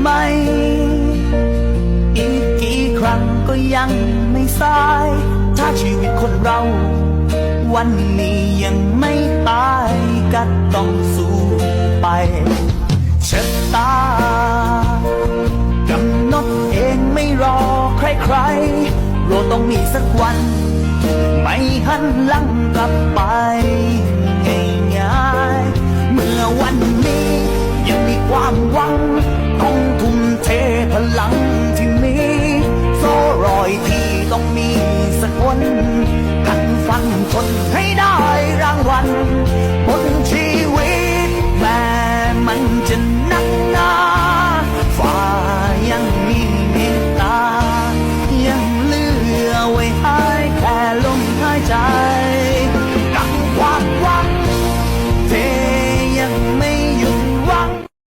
ไหม อีกกี่ครั้งก็ยังไม่สาย ถ้าชีวิตคนเรา วันนี้ยังไม่ตายก็ต้องสู้ไปเชะตากำหนดเองไม่รอใครๆเราต้องมีสักวัน ไม่หันหลังกลับไปง่ายๆเมื่อวันนี้